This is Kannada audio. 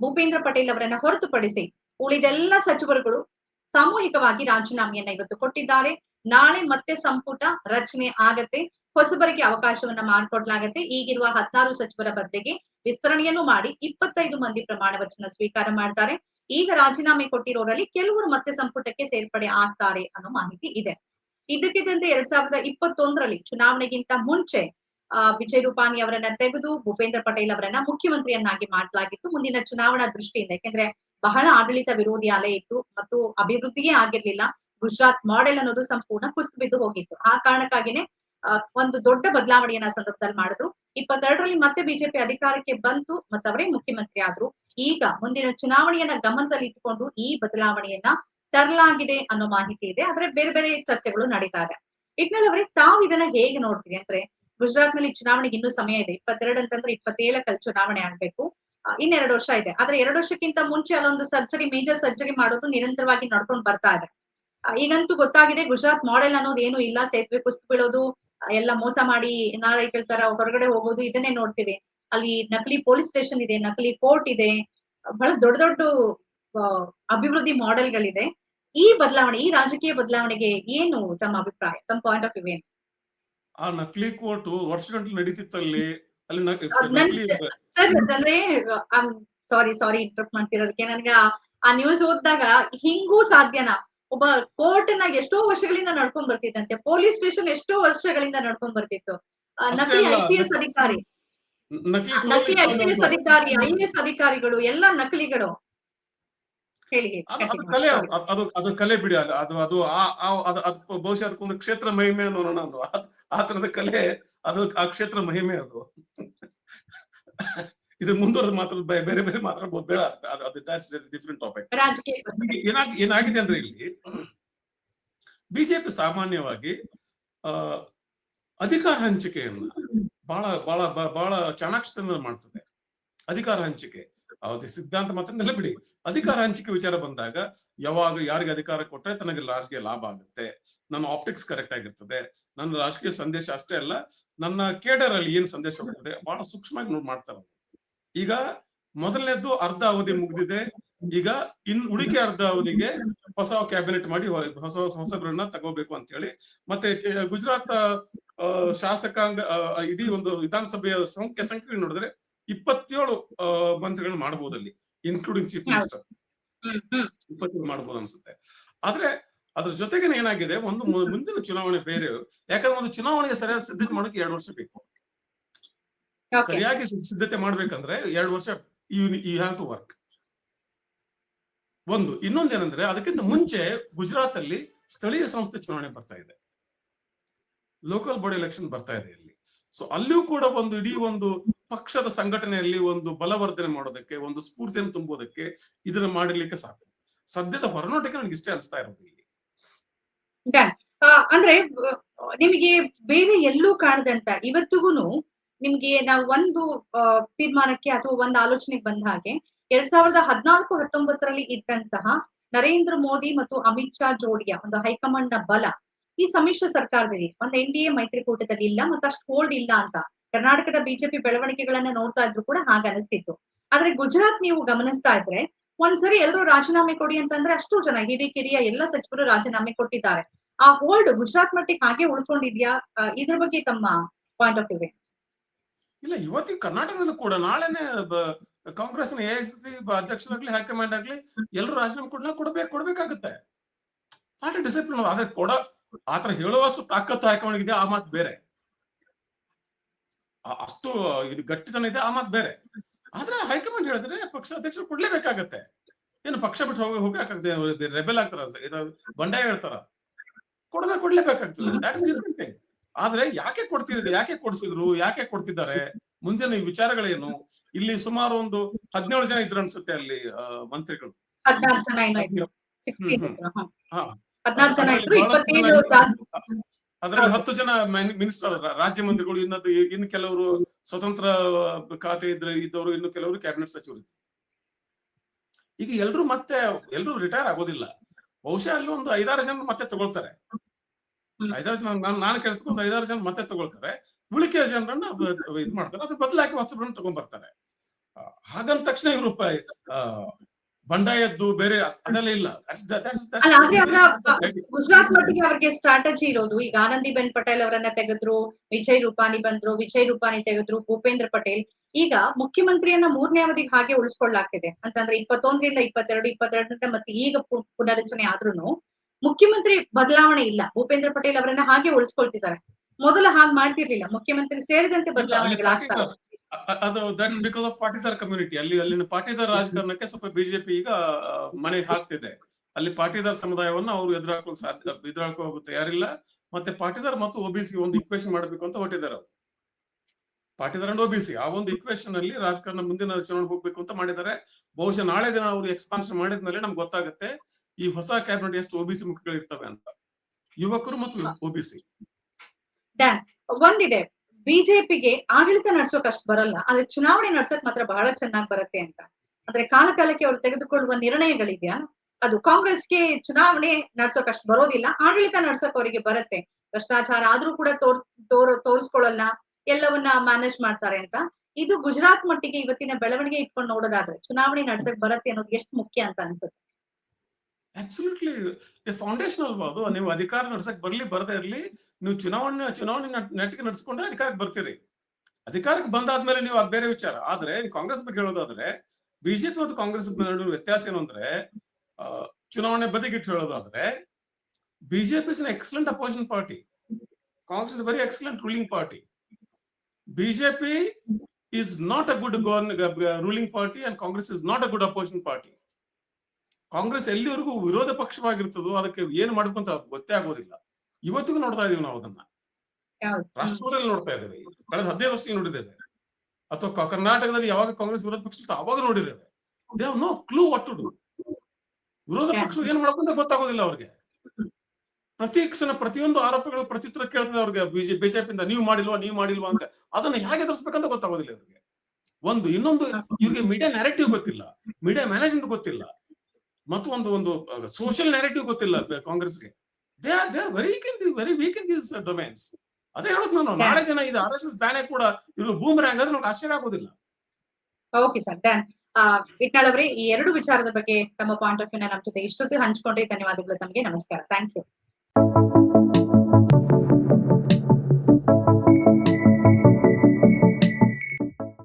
ಭೂಪೇಂದ್ರ ಪಟೇಲ್ ಅವರನ್ನ ಹೊರತುಪಡಿಸಿ ಉಳಿದೆಲ್ಲ ಸಚಿವರುಗಳು ಸಾಮೂಹಿಕವಾಗಿ ರಾಜೀನಾಮೆಯನ್ನ ಇವತ್ತು ಕೊಟ್ಟಿದ್ದಾರೆ. ನಾಳೆ ಮತ್ತೆ ಸಂಪುಟ ರಚನೆ ಆಗತ್ತೆ. ಹೊಸಬರಿಗೆ ಅವಕಾಶವನ್ನ ಮಾಡಿಕೊಡ್ಲಾಗತ್ತೆ. ಈಗಿರುವ ಹದಿನಾರು ಸಚಿವರ ಬದಲಿಗೆ ವಿಸ್ತರಣೆಯನ್ನು ಮಾಡಿ ಇಪ್ಪತ್ತೈದು ಮಂದಿ ಪ್ರಮಾಣ ವಚನ ಸ್ವೀಕಾರ ಮಾಡ್ತಾರೆ. ಈಗ ರಾಜೀನಾಮೆ ಕೊಟ್ಟಿರೋರಲ್ಲಿ ಕೆಲವರು ಮತ್ತೆ ಸಂಪುಟಕ್ಕೆ ಸೇರ್ಪಡೆ ಆಗ್ತಾರೆ ಅನ್ನೋ ಮಾಹಿತಿ ಇದೆ. ಇದಕ್ಕಿದ್ದಂತೆ ಎರಡ್ ಸಾವಿರದ ಇಪ್ಪತ್ತೊಂದರಲ್ಲಿ ಚುನಾವಣೆಗಿಂತ ಮುಂಚೆ ವಿಜಯ್ ರೂಪಾನಿ ಅವರನ್ನ ತೆಗೆದು ಭೂಪೇಂದ್ರ ಪಟೇಲ್ ಅವರನ್ನ ಮುಖ್ಯಮಂತ್ರಿಯನ್ನಾಗಿ ಮಾಡಲಾಗಿತ್ತು. ಮುಂದಿನ ಚುನಾವಣಾ ದೃಷ್ಟಿಯಿಂದ. ಯಾಕೆಂದ್ರೆ ಬಹಳ ಆಡಳಿತ ವಿರೋಧಿ ಅಲೆ ಇತ್ತು ಮತ್ತು ಅಭಿವೃದ್ಧಿಯೇ ಆಗಿರ್ಲಿಲ್ಲ. ಗುಜರಾತ್ ಮಾಡೆಲ್ ಅನ್ನೋದು ಸಂಪೂರ್ಣ ಕುಸಿದು ಬಿದ್ದು ಹೋಗಿತ್ತು. ಆ ಕಾರಣಕ್ಕಾಗಿನೇ ಒಂದು ದೊಡ್ಡ ಬದಲಾವಣೆಯನ್ನ ಸಂದರ್ಭದಲ್ಲಿ ಮಾಡಿದ್ರು. ಇಪ್ಪತ್ತೆರಡರಲ್ಲಿ ಮತ್ತೆ ಬಿಜೆಪಿ ಅಧಿಕಾರಕ್ಕೆ ಬಂತು ಮತ್ತು ಅವರೇ ಮುಖ್ಯಮಂತ್ರಿ ಆದ್ರು. ಈಗ ಮುಂದಿನ ಚುನಾವಣೆಯನ್ನ ಗಮನದಲ್ಲಿ ಇಟ್ಟುಕೊಂಡು ಈ ಬದಲಾವಣೆಯನ್ನ ತರಲಾಗಿದೆ ಅನ್ನೋ ಮಾಹಿತಿ ಇದೆ. ಆದ್ರೆ ಬೇರೆ ಬೇರೆ ಚರ್ಚೆಗಳು ನಡೀತಾ ಇದೆ. ಇಟ್ನಲ್ಲಿ ಅವರೇ ತಾವು ಇದನ್ನ ಹೇಗೆ ನೋಡ್ತೀರಿ? ಅಂದ್ರೆ ಗುಜರಾತ್ನಲ್ಲಿ ಚುನಾವಣೆಗೆ ಇನ್ನೂ ಸಮಯ ಇದೆ. ಇಪ್ಪತ್ತೆರಡು ಅಂತಂದ್ರೆ ಇಪ್ಪತ್ತೇಳಕ್ಕಲ್ಲಿ ಚುನಾವಣೆ ಆಗ್ಬೇಕು. ಇನ್ನೆರಡು ವರ್ಷ ಇದೆ. ಆದ್ರೆ ಎರಡು ವರ್ಷಕ್ಕಿಂತ ಮುಂಚೆ ಅಲ್ಲೊಂದು ಸರ್ಜರಿ, ಮೇಜರ್ ಸರ್ಜರಿ ಮಾಡೋದು ನಿರಂತರವಾಗಿ ನಡ್ಕೊಂಡು ಬರ್ತಾ ಇದೆ. ಈಗಂತೂ ಗೊತ್ತಾಗಿದೆ ಗುಜರಾತ್ ಮಾಡೆಲ್ ಅನ್ನೋದು ಏನು ಇಲ್ಲ. ಸೇತುವೆ ಕುಸ್ತು ಬೀಳೋದು ಎಲ್ಲ ಮೋಸ ಮಾಡಿ ನಾರ ಕೇಳ್ತಾರ ಹೊರಗಡೆ ಹೋಗೋದು, ಇದನ್ನೇ ನೋಡ್ತಿದೆ. ಅಲ್ಲಿ ನಕಲಿ ಪೊಲೀಸ್ ಸ್ಟೇಷನ್ ಇದೆ, ನಕಲಿ ಕೋರ್ಟ್ ಇದೆ. ಬಹಳ ದೊಡ್ಡ ದೊಡ್ಡ ಅಭಿವೃದ್ಧಿ ಮಾಡೆಲ್ಗಳಿದೆ ಈ ಬದಲಾವಣೆ, ಈ ರಾಜಕೀಯ ಬದಲಾವಣೆಗೆ ಏನು ತಮ್ಮ ಅಭಿಪ್ರಾಯ, ತಮ್ಮ ಪಾಯಿಂಟ್ ಆಫ್ ವ್ಯೂ ಏನು? ಆ ನಕಲಿ ಕೋರ್ಟು ವರ್ಷಗಂಟ್ಲೆ ನಡೀತಿತ್ತಲ್ಲಿ ಅಲ್ಲಿ ನಕಲಿ ಸರ್ ಸಾರಿ ಸಾರಿ ಇಂಟ್ರಪ್ಟ್ ಮಾಡ್ತಿರೋದಕ್ಕೆ ನನಗೆ ಆ- ನ್ಯೂಸ್ ಓದಿದಾಗ ಹಿಂಗೂ ಸಾಧ್ಯನಾ? ಒಬ್ಬ ಕೋರ್ಟ್ನ ಎಷ್ಟೋ ವರ್ಷಗಳಿಂದ ನಡ್ಕೊಂಡ್ ಬರ್ತಿದ್ದಂತೆ ಪೊಲೀಸ್ ಸ್ಟೇಷನ್ ಎಷ್ಟೋ ವರ್ಷಗಳಿಂದ ನಡ್ಕೊಂಡ್ ಬರ್ತಿತ್ತು. ನಕಲಿ ಐ ಪಿ ಎಸ್ ಅಧಿಕಾರಿ. ನಕಲಿ ಐ ಪಿ ಎಸ್ ಅಧಿಕಾರಿ ಐ ಎಸ್ ಅಧಿಕಾರಿಗಳು ಎಲ್ಲ ನಕಲಿಗಳು. ಅದು ಅದು ಕಲೆ. ಅದು- ಅದು ಕಲೆ ಬಿಡಿ ಅದು ಅದು ಅದು ಅದು ಬಹುಶಃ ಅದಕ್ಕೊಂದು ಕ್ಷೇತ್ರ ಮಹಿಮೆ ಅನ್ನೋಣ ಅದು ಆ- ತರದ ಕಲೆ ಅದು ಆ ಕ್ಷೇತ್ರ ಮಹಿಮೆ ಅದು. ಇದು ಮುಂದುವರೆದ ಮಾತ್ರ ಬೇರೆ ಬೇರೆ ಮಾತ್ರ ಬೇಡ. ಅದು- ಡಿಫ್ರೆಂಟ್ ಟಾಪಿಕ್. ಏನಾಗಿ ಏನಾಗಿದೆ ಅಂದ್ರೆ ಇಲ್ಲಿ ಬಿಜೆಪಿ ಸಾಮಾನ್ಯವಾಗಿ ಆ ಅಧಿಕಾರ ಹಂಚಿಕೆಯನ್ನ ಬಹಳ ಬಹಳ ಬಹಳ ಚಾಣಾಕ್ಷತನ ಮಾಡ್ತದೆ. ಅಧಿಕಾರ ಹಂಚಿಕೆ. ಅದು ಸಿದ್ಧಾಂತ ಮಾತ್ರ ಬಿಡಿ. ಅಧಿಕಾರ ಹಂಚಿಕೆ ವಿಚಾರ ಬಂದಾಗ ಯಾವಾಗ ಯಾರಿಗೆ ಅಧಿಕಾರ ಕೊಟ್ಟರೆ ತನಗೆ ರಾಜಕೀಯ ಲಾಭ ಆಗುತ್ತೆ. ನನ್ನ ಆಪ್ಟಿಕ್ಸ್ ಕರೆಕ್ಟ್ ಆಗಿರ್ತದೆ. ನನ್ನ ರಾಜಕೀಯ ಸಂದೇಶ ಅಷ್ಟೇ ಅಲ್ಲ, ನನ್ನ ಕೇಡರ್ ಅಲ್ಲಿ ಏನ್ ಸಂದೇಶ ಹೋಗ್ತದೆ ಬಹಳ ಸೂಕ್ಷ್ಮವಾಗಿ ನೋಡ್ ಮಾಡ್ತಾರೆ ಈಗ ಮೊದಲನೇದ್ದು ಅರ್ಧ ಅವಧಿ ಮುಗ್ದಿದೆ. ಈಗ ಇನ್ ಉಳಿಕೆ ಅರ್ಧ ಅವಧಿಗೆ ಹೊಸ ಕ್ಯಾಬಿನೆಟ್ ಮಾಡಿ ಹೊಸ ಹೊಸ ಹೊಸಬ್ರನ್ನ ತಗೋಬೇಕು ಅಂತ ಹೇಳಿ ಮತ್ತೆ ಗುಜರಾತ್ ಶಾಸಕಾಂಗ ಇಡೀ ಒಂದು ವಿಧಾನಸಭೆಯ ಸಂಖ್ಯೆ ಸಂಖ್ಯೆ ನೋಡಿದ್ರೆ ಇಪ್ಪತ್ತೇಳು ಮಂತ್ರಿಗಳನ್ನ ಮಾಡಬಹುದು ಅಲ್ಲಿ ಇನ್ಕ್ಲೂಡಿಂಗ್ ಚೀಫ್ ಮಿನಿಸ್ಟರ್ ಇಪ್ಪತ್ತೇಳು ಮಾಡಬಹುದು ಅನ್ಸುತ್ತೆ. ಆದ್ರೆ ಅದ್ರ ಜೊತೆಗೆ ಏನಾಗಿದೆ ಒಂದು ಮುಂದಿನ ಚುನಾವಣೆ ಬೇರೆ ಯಾಕಂದ್ರೆ ಒಂದು ಚುನಾವಣೆಗೆ ಸರಿಯಾದ ಸಿದ್ಧತೆ ಮಾಡೋಕೆ ಎರಡು ವರ್ಷ ಬೇಕು. ಸರಿಯಾಗಿ ಸಿದ್ಧತೆ ಮಾಡ್ಬೇಕಂದ್ರೆ ಎರಡು ವರ್ಷ you you have to work ಒಂದು ಇನ್ನೊಂದೇನಂದ್ರೆ ಅದಕ್ಕಿಂತ ಮುಂಚೆ ಗುಜರಾತ್ ಅಲ್ಲಿ ಸ್ಥಳೀಯ ಸಂಸ್ಥೆ ಚುನಾವಣೆ ಬರ್ತಾ ಇದೆ. ಲೋಕಲ್ ಬಾಡಿ ಎಲೆಕ್ಷನ್ ಬರ್ತಾ ಇದೆ ಅಲ್ಲಿ. ಸೊ ಅಲ್ಲಿಯೂ ಕೂಡ ಒಂದು ಇಡೀ ಒಂದು ಪಕ್ಷದ ಸಂಘಟನೆಯಲ್ಲಿ ಒಂದು ಬಲವರ್ಧನೆ ಮಾಡೋದಕ್ಕೆ, ಒಂದು ಸ್ಫೂರ್ತಿಯನ್ನು ತುಂಬೋದಕ್ಕೆ ಇದನ್ನ ಮಾಡಲಿಕ್ಕೆ ಸಾಕು ಸದ್ಯದ ಹೊರನೋಟಕ್ಕೆ ನನಗೆ ಇಷ್ಟೇ ಅನಿಸ್ತಾ ಇರೋದು ಇಲ್ಲಿ. ಅಂದ್ರೆ ನಿಮಗೆ ಬೇರೆ ಎಲ್ಲೂ ಕಾಣದಂತ ಇವತ್ತಿಗೂನು ನಿಮ್ಗೆ ನಾವು ಒಂದು ತೀರ್ಮಾನಕ್ಕೆ ಅಥವಾ ಒಂದು ಆಲೋಚನೆಗೆ ಬಂದ ಹಾಗೆ ಎರಡ್ ಸಾವಿರದ ಹದಿನಾಲ್ಕು, ಹತ್ತೊಂಬತ್ತರಲ್ಲಿ ಇದ್ದಂತಹ ನರೇಂದ್ರ ಮೋದಿ ಮತ್ತು ಅಮಿತ್ ಶಾ ಜೋಡಿಯ ಒಂದು ಹೈಕಮಾಂಡ್ನ ಬಲ ಈ ಸಮ್ಮಿಶ್ರ ಸರ್ಕಾರದಲ್ಲಿ, ಒಂದು ಎನ್ ಡಿ ಎ ಮೈತ್ರಿಕೂಟದಲ್ಲಿ ಇಲ್ಲ ಮತ್ತಷ್ಟು ಹೋಲ್ಡ್ ಇಲ್ಲ ಅಂತ ಕರ್ನಾಟಕದ ಬಿಜೆಪಿ ಬೆಳವಣಿಗೆಗಳನ್ನ ನೋಡ್ತಾ ಇದ್ರು ಕೂಡ ಹಾಗೆ ಅನಿಸ್ತಿತ್ತು. ಆದ್ರೆ ಗುಜರಾತ್ ನೀವು ಗಮನಿಸ್ತಾ ಇದ್ರೆ, ಒಂದ್ಸರಿ ಎಲ್ಲರೂ ರಾಜೀನಾಮೆ ಕೊಡಿ ಅಂತಂದ್ರೆ ಅಷ್ಟು ಜನ ಹಿರಿ ಕಿರಿಯ ಎಲ್ಲ ಸಚಿವರು ರಾಜೀನಾಮೆ ಕೊಟ್ಟಿದ್ದಾರೆ. ಆ ಹೋಲ್ಡ್ ಗುಜರಾತ್ ಮಟ್ಟಿಗೆ ಹಾಗೆ ಉಳ್ಕೊಂಡಿದ್ಯಾ? ಇದ್ರ ಬಗ್ಗೆ ತಮ್ಮ ಪಾಯಿಂಟ್ ಆಫ್ ವ್ಯೂ ಇಲ್ಲ ಇವತ್ತಿಗೆ ಕರ್ನಾಟಕದಲ್ಲೂ ಕೂಡ ನಾಳೆನೆ ಕಾಂಗ್ರೆಸ್ನ ಎಐಸಿಸಿ ಅಧ್ಯಕ್ಷರಾಗ್ಲಿ, ಹೈಕಮಾಂಡ್ ಆಗ್ಲಿ ಎಲ್ಲರೂ ರಾಜೀನಾಮೆ ಕೊಡ್ಲ? ಕೊಡ್ಬೇಕು, ಕೊಡ್ಬೇಕಾಗುತ್ತೆ. ಪಾರ್ಟಿ ಡಿಸಿಪ್ಲಿನ್ ಆದ್ರೆ ಕೊಡ ಆತರ ಹೇಳುವಷ್ಟು ತಾಕತ್ತು ಹೈಕಮಾಂಡ್ ಆ ಮಾತು ಬೇರೆ. ಅಷ್ಟು ಇದು ಗಟ್ಟಿತನ ಇದೆ. ಆ ಮಾತು ಬೇರೆ. ಆದ್ರೆ ಹೈಕಮಾಂಡ್ ಹೇಳಿದ್ರೆ ಪಕ್ಷ ಅಧ್ಯಕ್ಷರು ಕೊಡ್ಲೇಬೇಕಾಗತ್ತೆ. ಏನು ಪಕ್ಷ ಬಿಟ್ಟು ಹೋಗಿ ಹೋಗಕ್ಕಾಗತ್ತೆ ರೆಬೆಲ್ ಆಗ್ತಾರ ಬಂಡಾಯ ಹೇಳ್ತಾರ. ಕೊಡದ್ರೆ ಕೊಡ್ಲೇಬೇಕಾಗ್ತದೆ. ದಟ್ ಇಸ್ ಡಿಫ್ರೆಂಟ್ ಥಿಂಗ್ ಆದ್ರೆ ಯಾಕೆ ಕೊಡ್ತಿದ್ರು ಯಾಕೆ ಕೊಡ್ಸಿದ್ರು ಯಾಕೆ ಕೊಡ್ತಿದ್ದಾರೆ? ಮುಂದಿನ ಈ ವಿಚಾರಗಳೇನು? ಇಲ್ಲಿ ಸುಮಾರು ಒಂದು ಹದಿನೇಳು ಜನ ಇದ್ರ ಅನ್ಸುತ್ತೆ ಅಲ್ಲಿ ಮಂತ್ರಿಗಳು. ಹಾ. ಅದ್ರಲ್ಲಿ. ಹತ್ತು ಜನ ಮಿನಿಸ್ಟರ್ ರಾಜ್ಯ ಮಂತ್ರಿಗಳು ಇನ್ನೊಂದು ಇನ್ನು ಕೆಲವರು ಸ್ವತಂತ್ರ ಖಾತೆ ಇದ್ರೆ ಇದ್ದವರು ಇನ್ನು ಕೆಲವರು ಕ್ಯಾಬಿನೆಟ್ ಸಚಿವರು ಈಗ ಎಲ್ರು ಮತ್ತೆ ಎಲ್ರು ರಿಟೈರ್ ಆಗೋದಿಲ್ಲ. ಬಹುಶಃ ಅಲ್ಲಿ ಒಂದು ಐದಾರು ಜನ ಮತ್ತೆ ತಗೊಳ್ತಾರೆ. ಐದಾರು ಜನ ನಾನು ಕೇಳ್ಬೇಕು ಒಂದು ಐದಾರು ಜನ ಮತ್ತೆ ತಗೊಳ್ತಾರೆ. ಉಳಿಕೆ ಜನರನ್ನ ಇದು ಮಾಡ್ತಾರೆ. ಅದ್ರ ಬದಲಾಗಿ ಹೊಸಬ್ರನ್ನ ತಗೊಂಡ್ ಬರ್ತಾರೆ ಆ, ಹಾಗಂದ ತಕ್ಷಣ ಇವರು ಬಂಡಾಯದ್ದು ಬೇರೆ ಅದೆಲ್ಲ ಇಲ್ಲ. ಆದ್ರೆ. ಗುಜರಾತ್ ಮಟ್ಟಿಗೆ ಅವ್ರಿಗೆ ಸ್ಟ್ರಾಟಜಿ ಇರೋದು. ಈಗ ಆನಂದಿಬೆನ್ ಪಟೇಲ್ ಅವರನ್ನ ತೆಗೆದ್ರು ವಿಜಯ್ ರೂಪಾನಿ ಬಂದ್ರು ವಿಜಯ್ ರೂಪಾನಿ ತೆಗೆದ್ರು ಭೂಪೇಂದ್ರ ಪಟೇಲ್. ಈಗ ಮುಖ್ಯಮಂತ್ರಿಯನ್ನ ಮೂರನೇ ಅವಧಿಗೆ ಹಾಗೆ ಉಳಿಸ್ಕೊಳ್ಳಾಗ್ತಿದೆ. ಅಂತಂದ್ರೆ ಇಪ್ಪತ್ತೊಂದರಿಂದ ಇಪ್ಪತ್ತೆರಡು ಇಪ್ಪತ್ತೆರಡರಿಂದ ಮತ್ತೆ ಈಗ ಪುನರಚನೆ ಆದ್ರೂನು ಮುಖ್ಯಮಂತ್ರಿ ಬದಲಾವಣೆ ಇಲ್ಲ. ಭೂಪೇಂದ್ರ ಪಟೇಲ್ ಅವರನ್ನ ಹಾಗೆ ಉಳಿಸ್ಕೊಳ್ತಿದ್ದಾರೆ. ಮೊದಲು ಹಾಗೆ ಮಾಡ್ತಿರ್ಲಿಲ್ಲ. ಮುಖ್ಯಮಂತ್ರಿ ಸೇರಿದಂತೆ ಬದಲಾವಣೆಗಳಾಗ್ತಾರೆ ಅದು that's because of Patidar community. ಅಲ್ಲಿ ಅಲ್ಲಿನ ಪಾಟಿದಾರ್ ರಾಜಕಾರಣಕ್ಕೆ ಸ್ವಲ್ಪ ಬಿಜೆಪಿ ಈಗ ಮನೆ ಹಾಕ್ತಿದೆ. ಅಲ್ಲಿ ಪಾಟಿದಾರ್ ಸಮುದಾಯವನ್ನ ಅವರು ಎದುರಾಕೋಕ್ ಸಾಧ್ಯ ಎದುರಾಕೋಕ್ ತಯಾರಿಲ್ಲ. ಮತ್ತೆ ಪಾಟಿದಾರ್ ಮತ್ತು ಒಬಿಸಿ ಒಂದು ಇಕ್ವೇಶನ್ ಮಾಡಬೇಕು ಅಂತ ಹೊಟ್ಟಿದ್ದಾರೆ ಅವರು. ಪಾಟಿದಾರ್ ಅಂಡ್ ಒಬಿಸಿ ಆ ಒಂದು ಇಕ್ವೇಶನ್ ಅಲ್ಲಿ ರಾಜಕಾರಣ ಮುಂದಿನ ಚುನಾವಣೆ ಹೋಗ್ಬೇಕು ಅಂತ ಮಾಡಿದ್ದಾರೆ ಬಹುಶಃ ನಾಳೆ ದಿನ ಅವರು ಎಕ್ಸ್ಪಾನ್ಷನ್ ಮಾಡಿದ್ಮೇಲೆ ನಮ್ಗೆ ಗೊತ್ತಾಗುತ್ತೆ ಈ ಹೊಸ ಕ್ಯಾಬಿನೆಟ್ ಎಷ್ಟು ಒಬಿಸಿ ಮುಖಗಳು ಇರ್ತವೆ ಅಂತ. ಯುವಕರು ಮತ್ತು ಒಬಿಸಿ ಒಂದಿದೆ. ಬಿಜೆಪಿಗೆ ಆಡಳಿತ ನಡ್ಸೋಕ್ ಅಷ್ಟು ಬರಲ್ಲ, ಆದ್ರೆ ಚುನಾವಣೆ ನಡ್ಸಕ್ ಮಾತ್ರ ಬಹಳ ಚೆನ್ನಾಗಿ ಬರುತ್ತೆ ಅಂತ. ಅಂದ್ರೆ ಕಾಲ ಕಾಲಕ್ಕೆ ಅವರು ತೆಗೆದುಕೊಳ್ಳುವ ನಿರ್ಣಯಗಳಿದೆಯಾ? ಅದು ಕಾಂಗ್ರೆಸ್ಗೆ ಚುನಾವಣೆ ನಡ್ಸೋಕ್ ಅಷ್ಟು ಬರೋದಿಲ್ಲ, ಆಡಳಿತ ನಡ್ಸೋಕ್ ಅವರಿಗೆ ಬರುತ್ತೆ. ಭ್ರಷ್ಟಾಚಾರ ಆದ್ರೂ ಕೂಡ ತೋರ್ ತೋರ್ ತೋರಿಸ್ಕೊಳ್ಳಲ್ಲ ಎಲ್ಲವನ್ನ ಮ್ಯಾನೇಜ್ ಮಾಡ್ತಾರೆ ಅಂತ. ಇದು ಗುಜರಾತ್ ಮಟ್ಟಿಗೆ ಇವತ್ತಿನ ಬೆಳವಣಿಗೆ ಇಟ್ಕೊಂಡು ನೋಡೋದಾದ್ರೆ ಚುನಾವಣೆ ನಡ್ಸಕ್ ಬರುತ್ತೆ ಅನ್ನೋದು ಎಷ್ಟು ಮುಖ್ಯ ಅಂತ ಅನ್ಸುತ್ತೆ? ಅಬ್ಸಲ್ಯೂಟ್ಲಿ ಫೌಂಡೇಶನ್ ಅಲ್ವಾ ಅದು ನೀವು ಅಧಿಕಾರ ನಡ್ಸಕ್ ಬರ್ಲಿ, ಬರದೇ ಇರಲಿ, ನೀವು ಚುನಾವಣೆ ಚುನಾವಣೆ ನೆಟ್ಟಿಗೆ ನಡ್ಸ್ಕೊಂಡ್ರೆ ಅಧಿಕಾರಕ್ಕೆ ಬರ್ತೀರಿ. ಅಧಿಕಾರಕ್ಕೆ ಬಂದಾದ್ಮೇಲೆ ನೀವು ಅದ್ ಬೇರೆ ವಿಚಾರ. ಆದ್ರೆ ಕಾಂಗ್ರೆಸ್ ಬಗ್ಗೆ ಹೇಳೋದಾದ್ರೆ, ಬಿಜೆಪಿ ಮತ್ತು ಕಾಂಗ್ರೆಸ್ ನಡುವಿನ ವ್ಯತ್ಯಾಸ ಏನು ಅಂದ್ರೆ ಚುನಾವಣೆ ಬದಿಗಿಟ್ಟು ಹೇಳೋದಾದ್ರೆ, BJP is excellent opposition party Congress is very excellent ruling party BJP is not a good ruling party and Congress is not a good opposition party. Congress ಎಲ್ಲಿವರೆಗೂ ವಿರೋಧ ಪಕ್ಷವಾಗಿರ್ತದೋ ಅದಕ್ಕೆ ಏನ್ ಮಾಡ್ಕೊಂತ ಗೊತ್ತೇ ಆಗೋದಿಲ್ಲ. ಇವತ್ತಿಗೂ ನೋಡ್ತಾ ಇದೀವಿ ನಾವು ಅದನ್ನ. ರಾಷ್ಟ್ರದಲ್ಲಿ ನೋಡ್ತಾ ಇದ್ದೇವೆ. ಕಳೆದ ಹದಿನೈದು ವರ್ಷ ನೋಡಿದ್ದೇವೆ. ಅಥವಾ ಕರ್ನಾಟಕದಲ್ಲಿ ಯಾವಾಗ ಕಾಂಗ್ರೆಸ್ ವಿರೋಧ ಪಕ್ಷ ಅವಾಗ ನೋಡಿದ್ದೇವೆ. They no clue what to do ವಿರೋಧ. ಪಕ್ಷ ಏನ್ ಮಾಡ್ಕೊಂತ ಗೊತ್ತಾಗೋದಿಲ್ಲ ಅವ್ರಿಗೆ. ಪ್ರತಿ ಕ್ಷಣ ಪ್ರತಿಯೊಂದು ಆರೋಪಗಳು ಪ್ರತ್ಯುತ್ತರ ಕೇಳ್ತದೆ ಅವ್ರಿಗೆ. ಬಿಜೆ ಬಿಜೆಪಿಯಿಂದ ನೀವು ಮಾಡಿಲ್ವಾ ನೀವು ಮಾಡಿಲ್ವಾ ಅಂತ. ಅದನ್ನ ಹೇಗೆ ಎದುರಿಸ್ಬೇಕಂತ ಗೊತ್ತಾಗೋದಿಲ್ಲ ಅವ್ರಿಗೆ ಒಂದು ಇನ್ನೊಂದು ಇವ್ರಿಗೆ ಮೀಡಿಯಾ ನ್ಯಾರೇಟಿವ್ ಗೊತ್ತಿಲ್ಲ. ಮೀಡಿಯಾ ಮ್ಯಾನೇಜ್ಮೆಂಟ್ ಗೊತ್ತಿಲ್ಲ. ಮತ್ತು ಒಂದು ಒಂದು ಸೋಷಿಯಲ್ ನ್ಯಾರೇಟಿವ್ ಗೊತ್ತಿಲ್ಲ ಕಾಂಗ್ರೆಸ್ಗೆ. They are they are very in very weak in this domains ಅದೇ ಹೇಳೋದು ನಾನು ನಾಳೆ ದಿನ ಇದು ಆರ್ ಎಸ್ ಎಸ್ ಬ್ಯಾನೆ ಕೂಡ ಇದು ಬೂಮ್ರ್ಯಾಂಗ್ ಅಂದ್ರೆ ನಮ್ಗೆ ಆಶ್ಚರ್ಯ ಆಗೋದಿಲ್ಲ. ಓಕೆ ಸರ್ ಡನ್ ಇಟ್ನಾಳ್ ಅವರೇ ಈ ಎರಡು ವಿಚಾರದ ಬಗ್ಗೆ ತಮ್ಮ ಪಾಯಿಂಟ್ ಆಫ್ ವ್ಯೂ ನಮ್ಮ ಜೊತೆ ಇಷ್ಟೊತ್ತು ಹಂಚ್ಕೊಂಡ್ರೆ. ಧನ್ಯವಾದಗಳು ತಮಗೆ. ನಮಸ್ಕಾರ. Thank you